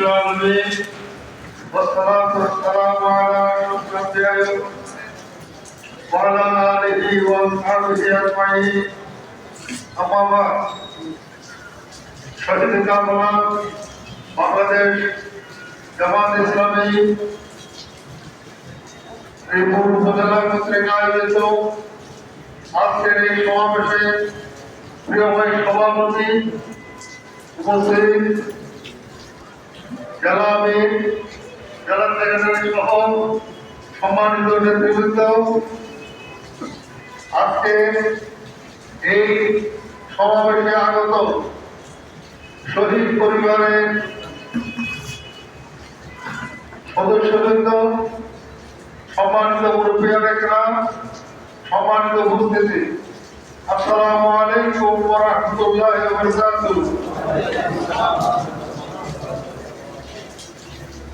العالمين والصلاة والسلام على أشرف الأنبياء وعلى آله وأصحابه أجمعين أما بعد শহীদ কামনা বাংলাদেশ জামাত ইসলামী শ্রীপুর উপজেলা কর্তৃক আয়োজিত আজকের এই সমাবেশে প্রিয় ভাই সভাপতি উপস্থিত জেলা আমির জেলা সেক্রেটারি সহ সম্মানিত নেতৃবৃন্দ, আজকে এই সমাবেশে আগত শহীদ পরিবারের সদস্যবৃন্দ, সম্মানিত মুরব্বীরা সম্মানিত উপস্থিতি। আসসালামু আলাইকুম ওয়া রাহমাতুল্লাহি ওয়া বারাকাতুহু।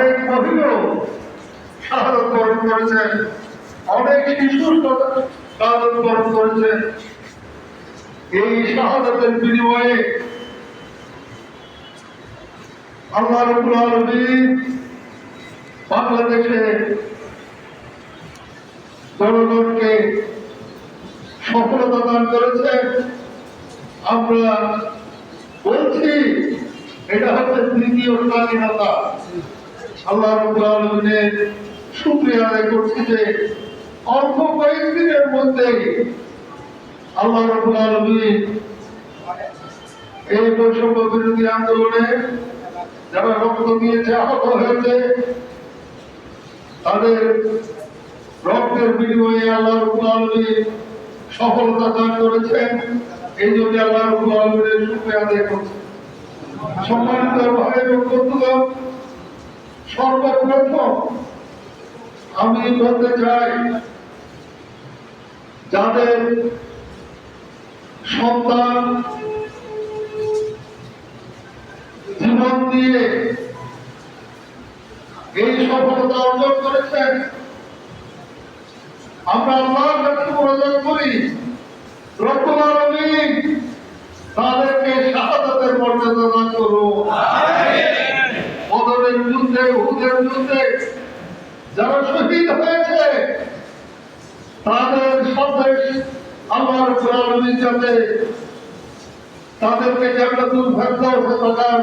অনেক মহিলা শাহাদত বরণ করেছে, অনেক শিশু শাহাদত বরণ করেছে। এই শাহাদতের বিনিময়ে আল্লাহ রবুল আলমী বাংলাদেশে জনগণকে সফলতা দান করেছে। আমরা বলছি, এটা হচ্ছে তৃতীয় স্বাধীনতা। আল্লাহ রবুল আলমিনের শুক্রিয়া আদায় করছি যে অল্প কয়েকদিনের মধ্যেই আল্লাহ রবুল আলমী এই বৈষম্য বিরোধী আন্দোলনে যারা রক্ত দিয়েছে, আহত হয়েছে, তাদের রক্তের বিনিময়ে আল্লাহ রবুল সফলতা দান করেছেন। এই জন্য আল্লাহ রবুল আদায় করছে। সম্মানিত ভাই এবং বন্ধুগণ সর্বপ্রথম আমি বলতে চাই, যাদের সন্তান জীবন দিয়ে এই সফলতা অর্জন করেছেন, আমরা আল্লাহর কাছে মনোযোগ করি আলামিন তাদেরকে শাহাদাতের মর্যাদা দান করুন বদরের যুদ্ধে উহুদের যারা শহীদ হয়েছে, তাদের আমার যাতে তাদেরকে তাদের তৌফিক দান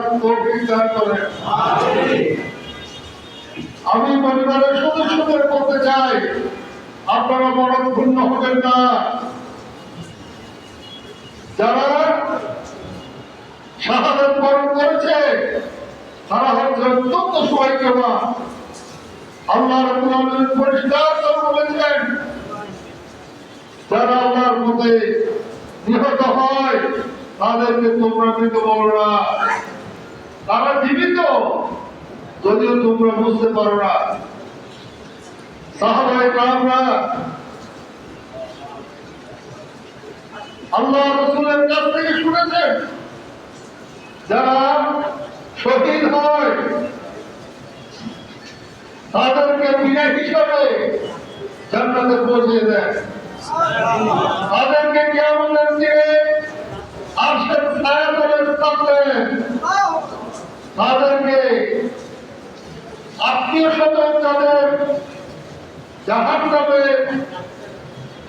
আমি পরিবারের সদস্যদের বলতে চাই, আপনারা বড় ক্ষুণ্ণ হবেন না। যারা শাহাদত বরণ করেছে তারা অত্যন্ত পরিষ্কার করে বলেছেন যারা আল্লাহর মতে নিহত হয়, তাদেরকে তোমরা মৃত বলো না। তারা জীবিত, যদিও তোমরা বুঝতে পারো না। সাহাবাই কামরা আল্লাহ রসুলের কাছ থেকে শুনেছেন, যারা শহীদ হয়। তাদেরকে বিনা হিসাবে জান্নাতে পৌঁছে দেয়। তাদেরকে কেমন দিনে থাকবেন তাদেরকে আত্মীয় স্বজন তাদের জাহান নামে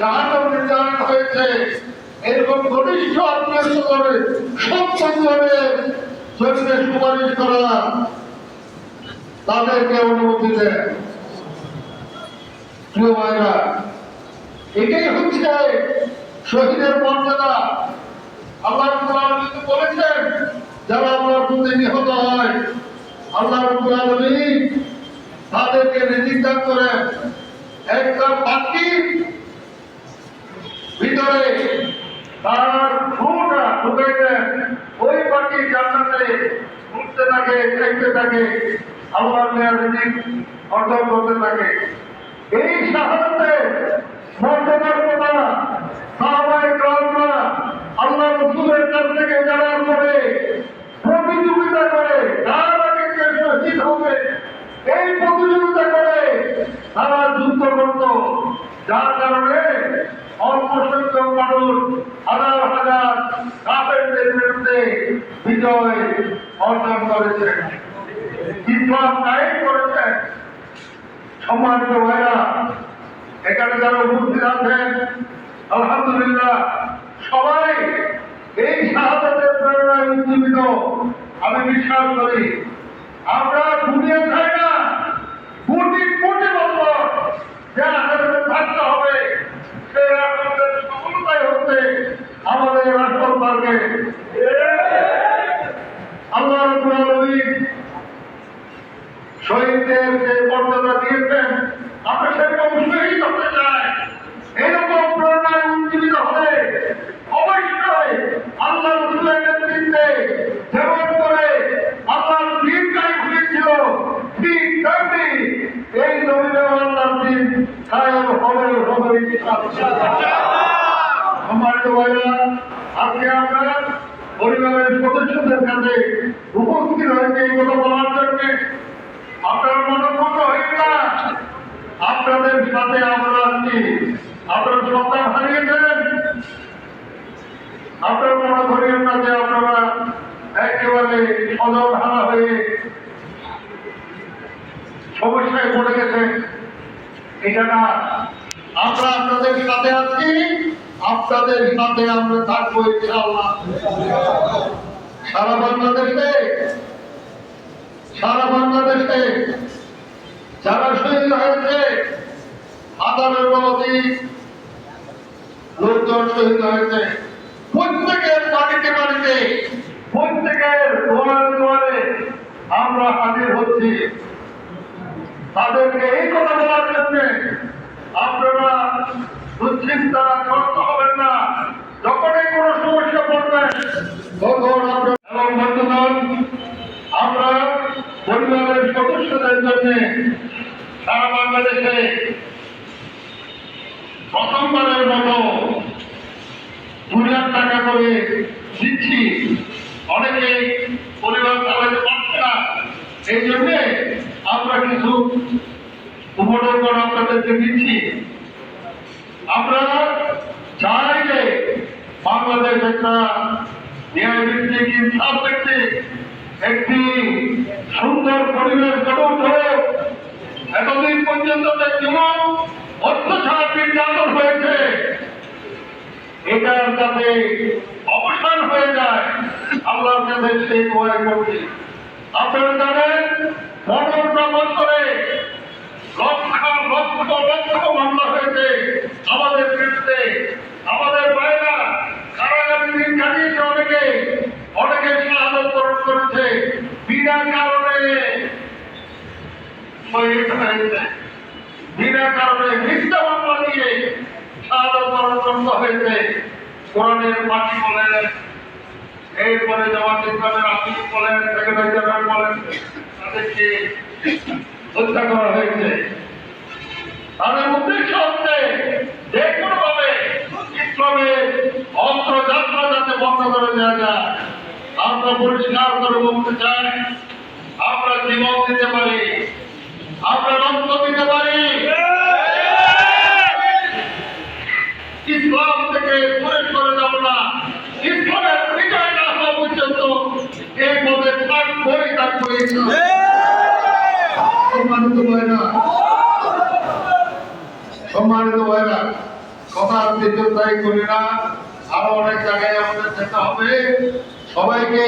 জাহান নির্ধারণ হয়েছে, এরকম ঘনিষ্ঠ আত্মীয় স্বজনের সব জন্য সুপারিশ করা তাদেরকে অনুমতি দেয়। এটাই হচ্ছে শহীদের মর্যাদা। আল্লাহ রাব্বুল আলামিন তো বলেছেন, যারা আল্লাহর প্রতি নিহত হয়, আল্লাহ রাব্বুল তাদেরকে রিজিক দান করেন। একটা পাখির ভিতরে তার ঘুরতে থাকে খাইতে থাকে আল্লাহ মেয়ার রিজিক অর্জন করতে থাকে এই শাহাদাতে মর্যাদার কথা সাহাবায়ে কেরামরা আল্লাহ রসুলের কাছ থেকে জানার পরে প্রতিযোগিতা করে কার আগে শহীদ হবে এই প্রতিযোগিতা করে তারা যুদ্ধ করত, যার কারণে অল্প সংখ্যক মানুষ হাজার হাজার কাপেরদের বিরুদ্ধে বিজয় অর্জন করেছে ইসলাম কায়েম করেছেন। সম্মানিত ভাইরা এখানে যারা উপস্থিত আছেন, আলহামদুলিল্লাহ, সবাই এই শাহাদাতের প্রেরণায় উজ্জীবিত। আমি বিশ্বাস করি, আমরা দুনিয়া চাই না। কোটি কোটি বছর যে আকাশে থাকতে হবে সেই আকাশের সফলতাই হচ্ছে আমাদের টার্গেট আল্লাহ শহীদদের যে মর্যাদা দিয়েছেন, আমরা সেরকম শহীদ হতে চাই। এরকম প্রেরণায় উজ্জীবিত হলে অবশ্যই আল্লাহ রসুলের নেতৃত্বে যেমন করে আল্লাহর দিন কায়েম হয়েছিল ঠিক তেমনি এই জমিনে আল্লাহর দিন কায়েম হবে হবে সম্মানিত ভাইরা, আজকে আমরা পরিবারের সদস্যদের কাছে উপস্থিত হয়েছে কথা বলার জন্য। আপনারা মনোভূত হইন না। আপনাদের সাথে আমরা আছি। আপনারা সন্তান হারিয়েছেন আপনার মনে করিয়েন না যে আপনারা একেবারে সদর হারা হয়ে সমস্যায় পড়ে গেছেন। এটা না। আমরা আপনাদের সাথে আছি। আপনাদের সাথে আমরা থাকব ইনশাআল্লাহ। সারা বাংলাদেশে সারা বাংলাদেশে যারা শহীদ হয়েছে হাজারের অধিক লোকজন শহীদ হয়েছে। প্রত্যেকের বাড়িতে বাড়িতে, প্রত্যেকের দুয়ারে দুয়ারে আমরা হাজির হচ্ছি। তাদেরকে এই কথা বলার জন্য আপনারা দুশ্চিন্তা করত হবেন না যখনই কোনো সমস্যা পড়বেন তখন আপনারা এবং বন্ধুগণ আমরা পরিবারের সদস্যদের জন্য সারা বাংলাদেশে প্রথমবারের মতো দু লাখ টাকা করে দিচ্ছি। অনেকে পরিবার চালাতে পারছে না। এই জন্যে আমরা কিছু উপঢৌকন আপনাদেরকে দিচ্ছি। আমরা চাই যে বাংলাদেশ একটা ন্যায় ভিত্তিক ইনসাফ একটি সুন্দর পরিবেশ গড়ে উঠে এতদিন পর্যন্ত যে জীবন অত্যাচার নির্যাতন হয়েছে, এটার যাতে অবসান হয়ে যায়। আল্লাহর কাছে সেই দোয়া করছি। আপনারা জানেন মনোরটা বছরে লক্ষ লক্ষ লক্ষ মামলা হয়েছে আমাদের বিরুদ্ধে। আমাদের বাইরা কারাগারে দিন কাটিয়েছে অনেকে অনেকে শাহাদত করেছে। বিনা কারণে হত্যা করা হয়েছে যে কোনো ভাবে অস্ত্র যাত্রা যাতে বন্ধ করে দেওয়া যায় আমরা পরিষ্কার করে বলতে চাই আমরা জীবন দিতে পারি আমরা রক্ত দিতে পারি ইসলাম থেকে দূরে সরে যাব না ইসলামের বিজয় না হওয়া পর্যন্ত এই পদে থাকবই থাকবই সম্মানিত ভাইরা সম্মানিত ভাইরা কথা দীর্ঘতাই করি না। আরও অনেক জায়গায় আমাদের যেতে হবে। সবাইকে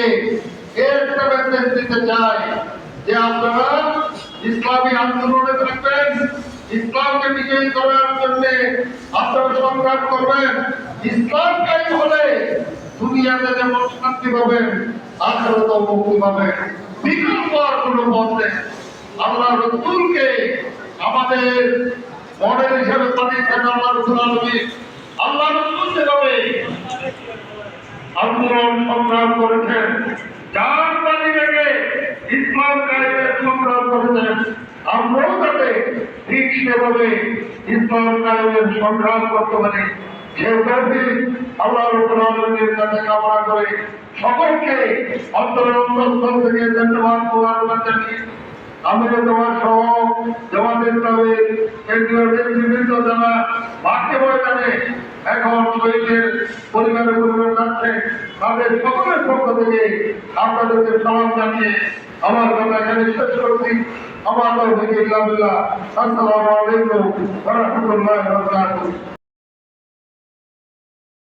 একটা মেসেজ দিতে চাই যে আপনারা ইসলামী আন্দোলনে থাকবেন, ইসলামকে বিজয়ী করার জন্য আপনারা সংগ্রাম করবেন। ইসলাম হলে দুনিয়াতে যেমন শান্তি পাবেন মুক্তি পাবেন। বিকল্প আর কোনো পথ নেই। আল্লাহ আমাদের মডেল হিসেবে পাঠিয়েছেন আল্লাহ রসুল আলমী আল্লাহ রসুল যেভাবে আন্দোলন সংগ্রাম করেছেন চার পানি রেখে ইসলাম কায়েমের সংগ্রাম করেছেন, আমরাও যাতে ঠিক সেভাবে ইসলাম কায়েমের সংগ্রাম করতে পারি। সে তৌফিক আল্লাহ রব্বুল আলামিনের কাছে কামনা করে সকলকে অন্তরের অন্তঃস্থল থেকে ধন্যবাদ, মোবারকবাদ জানিয়ে আমি তোমার সহ জমাতের তবে কেন্দ্রীয় নেতৃবৃন্দ যারা মাঠে ময়দানে এখন শহীদের পরিবারের পরিবার যাচ্ছে তাদের সকলের পক্ষ থেকে আপনাদেরকে সালাম জানিয়ে আমার কথা এখানে শেষ করছি। আমার তরফ থেকে ইসলামুল্লাহ